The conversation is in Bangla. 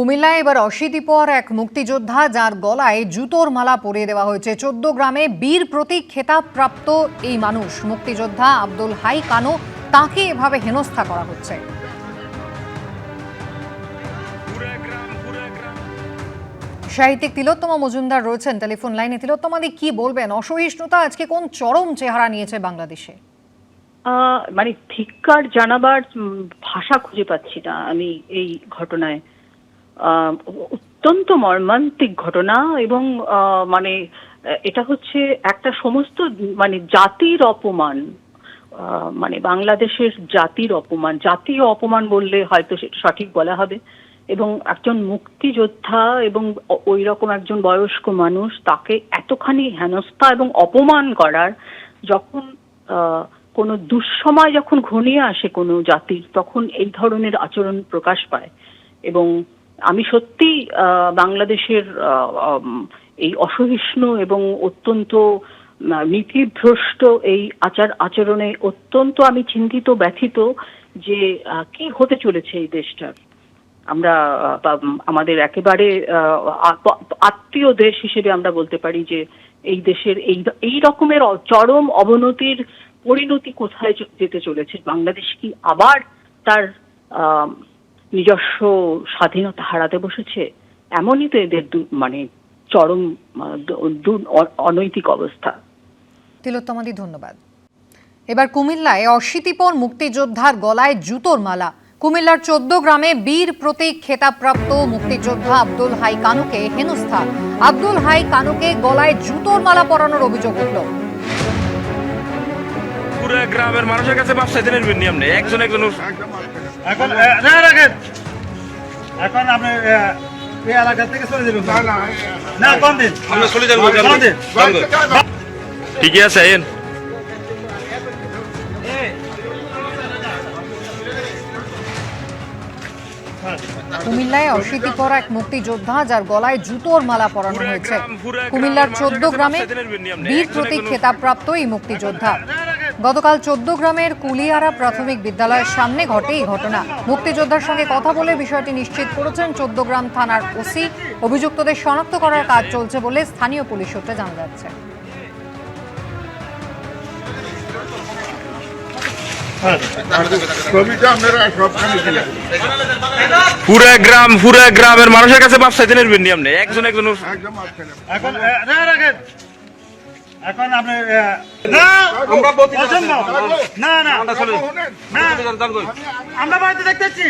কুমিল্লায় এবার অশীতি পর এক মুক্তিযোদ্ধা যার গলায় জুতোর মালা পরিয়ে দেওয়া হয়েছে। চোদ্দ গ্রামে বীর প্রতীক খেতাবপ্রাপ্ত এই মানুষ, মুক্তিযোদ্ধা আব্দুল হাই কানু, তাকে এভাবে হেনস্থা করা হচ্ছে। সাহিত্যিক তিলোত্তমা মজুমদার রয়েছেন টেলিফোন লাইনে। তিলোত্তমাদি কি বলবেন? অসহিষ্ণুতা আজকে কোন চরম চেহারা নিয়েছে বাংলাদেশে? মানে ধিক্কার জানাবার ভাষা খুঁজে পাচ্ছি না আমি এই ঘটনায়। অত্যন্ত মর্মান্তিক ঘটনা এবং মানে এটা হচ্ছে একটা সমস্ত মানে জাতির অপমান মানে বাংলাদেশের জাতির অপমান, জাতীয় অপমান বললে হয়তো সঠিক বলা হবে। এবং একজন মুক্তিযোদ্ধা এবং ওই রকম একজন বয়স্ক মানুষ তাকে এতখানি হেনস্থা এবং অপমান করার, যখন কোনো দুঃসময় যখন ঘনিয়ে আসে কোনো জাতির, তখন এই ধরনের আচরণ প্রকাশ পায়। এবং আমি সত্যি বাংলাদেশের এই অসহিষ্ণু এবং অত্যন্ত নীতিভ্রষ্ট এই আচার, আচরণে অত্যন্ত আমি চিন্তিত, ব্যথিত যে কি হতে চলেছে এই দেশটার। আমরা আমাদের একেবারে আত্মীয় দেশ হিসেবে আমরা বলতে পারি যে, এই দেশের এই এই রকমের চরম অবনতির পরিণতি কোথায় যেতে চলেছে? বাংলাদেশ কি আবার তার নিজস্ব স্বাধীনতা হারাতে বসেছে এমনই তো এদের মানে চরম অনৈতিক অবস্থা। তিলোত্তমাদি ধন্যবাদ। এবার কুমিল্লায় অশীতিপর মুক্তিযোদ্ধার গলায় জুতোর মালা। কুমিল্লার চোদ্দ গ্রামে বীর প্রতীক খেতাবপ্রাপ্ত মুক্তিযোদ্ধা আব্দুল হাই কানুকে হেনস্থা আব্দুল হাই কানুকে গলায় জুতোর মালা পরানোর অভিযোগ উঠল। পুরো গ্রামের মানুষের কাছে ব্যবসা দিনের নিয়ম নেই। একজন একজন এখন না রাখেন। এখন আপনি এই এলাকা থেকে চলে যাবেন। না কম দিন। আমরা চলে যাব ঠিকই আছে আইন কুমিল্লায় অশীতিপর এক মুক্তিযোদ্ধা যার গলায় জুতোর মালা পরানো হয়েছে। কুমিল্লার চোদ্দ গ্রামে বীর প্রতীক খেতাবপ্রাপ্ত এই মুক্তিযোদ্ধা। গতকাল চোদ্দ গ্রামের কুলিয়ারা প্রাথমিক বিদ্যালয়ের সামনে ঘটে এই ঘটনা। মুক্তিযোদ্ধার সঙ্গে কথা বলে বিষয়টি নিশ্চিত করেছেন চোদ্দ গ্রাম থানার ওসি। অভিযুক্তদের শনাক্ত করার কাজ চলছে বলে স্থানীয় পুলিশ সূত্রে জানা যাচ্ছে। পুরো গ্রাম পুরো গ্রামের মানুষের কাছে একজন একজন এখন রাখেন। এখন আপনি না আমরা না। না না আমরা বাড়িতে দেখতেছি।